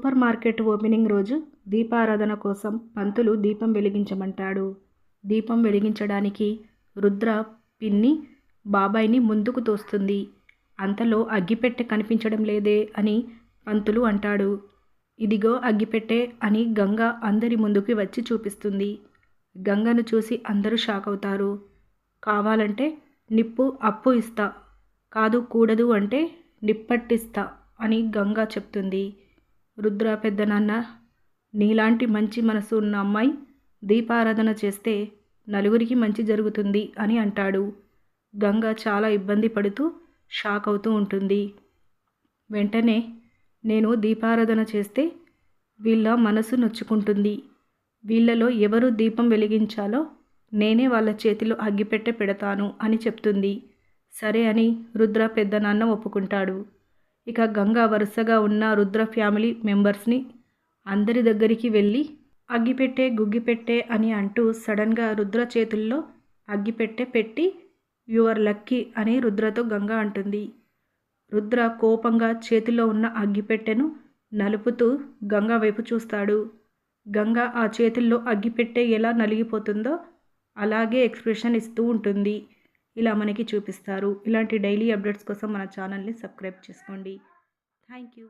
Super market opening రోజు దీపారాధన కోసం పంతులు దీపం వెలిగించమంటాడు. దీపం వెలిగించడానికి రుద్ర పిన్ని బాబాయ్ని ముందుకు తోస్తుంది. అంతలో అగ్గిపెట్టె కనిపించడం లేదే అని పంతులు అంటాడు. ఇదిగో అగ్గిపెట్టె అని గంగ అందరి ముందుకి వచ్చి చూపిస్తుంది. గంగను చూసి అందరూ షాక్ అవుతారు. కావాలంటే నిప్పు అప్పు ఇస్తా. కాదు కూడదు అంటే నిప్పట్టిస్తా అని గంగ చెప్తుంది. రుద్ర పెద్దనాన్న నీలాంటి మంచి మనసు ఉన్న అమ్మాయి దీపారాధన చేస్తే నలుగురికి మంచి జరుగుతుంది అని అంటాడు. గంగ చాలా ఇబ్బంది పడుతూ షాక్ అవుతూ ఉంటుంది. వెంటనే నేను దీపారాధన చేస్తే వీళ్ళ మనసు నొచ్చుకుంటుంది. వీళ్ళలో ఎవరు దీపం వెలిగించాలో నేనే వాళ్ళ చేతిలో అగ్గిపెట్టె పెడతాను అని చెప్తుంది. సరే అని రుద్ర పెద్దనాన్న ఒప్పుకుంటాడు. ఇక గంగా వరుసగా ఉన్న రుద్ర ఫ్యామిలీ మెంబర్స్ని అందరి దగ్గరికి వెళ్ళి అగ్గిపెట్టే గుగ్గిపెట్టే అని అంటూ సడన్గా రుద్ర చేతుల్లో అగ్గిపెట్టె పెట్టి యువర్ లక్కీ అని రుద్రతో గంగ అంటుంది. రుద్ర కోపంగా చేతిలో ఉన్న అగ్గిపెట్టెను నలుపుతూ గంగా వైపు చూస్తాడు. గంగ ఆ చేతుల్లో అగ్గిపెట్టె ఎలా నలిగిపోతుందో అలాగే ఎక్స్ప్రెషన్ ఇస్తూ ఉంటుంది. ఇలా మనకి చూపిస్తారు. ఇలాంటి డైలీ అప్డేట్స్ కోసం మన ఛానల్ని సబ్స్క్రైబ్ చేసుకోండి. Thank you.